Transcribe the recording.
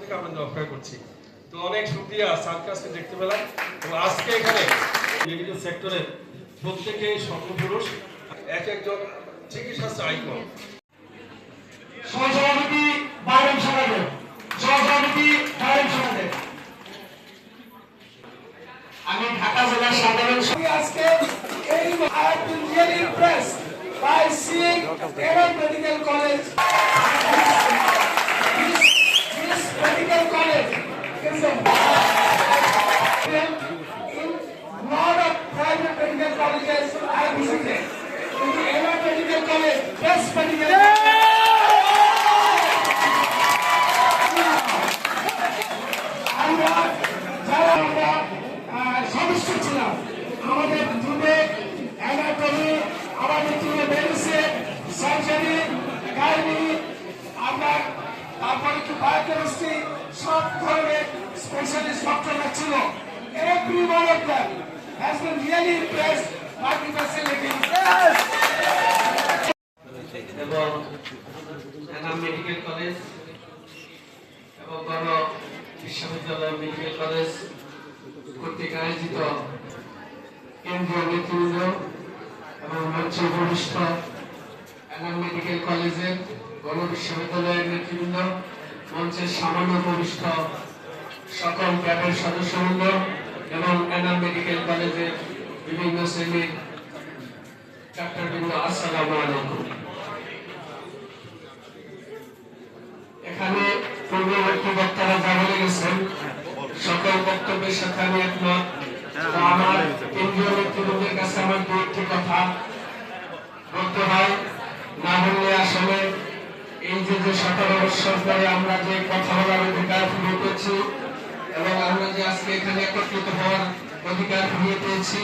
থেকে আপনাদের অপেক্ষা করছি। তো অনেক শুক্রিয়া সার্কাসকে দেখতে পেলাম। এবং আজকে এখানে মেডিকেল সেক্টরের প্রত্যেকেই সর্বপুরুষ এক একজন চিকিৎসা আইকন। সহসভাপতি বাইরন সমাজে সহসভাপতি বাইরন সমাজে আমি ঢাকা জেলার সাধারণ আজকে এই I have been really impressed by seeing Aaron Medical আমরা যারা ছিলাম আমাদের টিমে অ্যানাটমি আমাদের টিমে মেডিসিন সার্জারি গাইনি আমরা তারপরে কি বায়োকেমিস্ট্রি সব ধরনের ছিল every one of them has been really impressed by the medical college এবং গণ বিশ্ববিদ্যালয় মেডিকেল কলেজ কর্তৃক আয়োজিত কেন্দ্রীয় নেতৃবৃন্দ এবং মঞ্চ উপবিষ্ট এনাম মেডিকেল কলেজের গণ বিশ্ববিদ্যালয়ের নেতৃবৃন্দ, মঞ্চের সামান্য উপবিষ্ট সকল ক্যাডার সদস্যবৃন্দ এবং এনাম মেডিকেল কলেজের বিভিন্ন শ্রেণির ডাক্তারবৃন্দ, আসসালামু আলাইকুম। সাথে আমি একমত। আমার কেন্দ্রীয় নেতৃবৃন্দের কাছে আমার দু একটি কথা বলতে হয়। না হলে আসলে এই যে যে সতেরো বৎসর ধরে আমরা যে কথা বলার অধিকার ফিরে পেয়েছি এবং আমরা যে আজকে এখানে একত্রিত হওয়ার অধিকার ফিরে পেয়েছি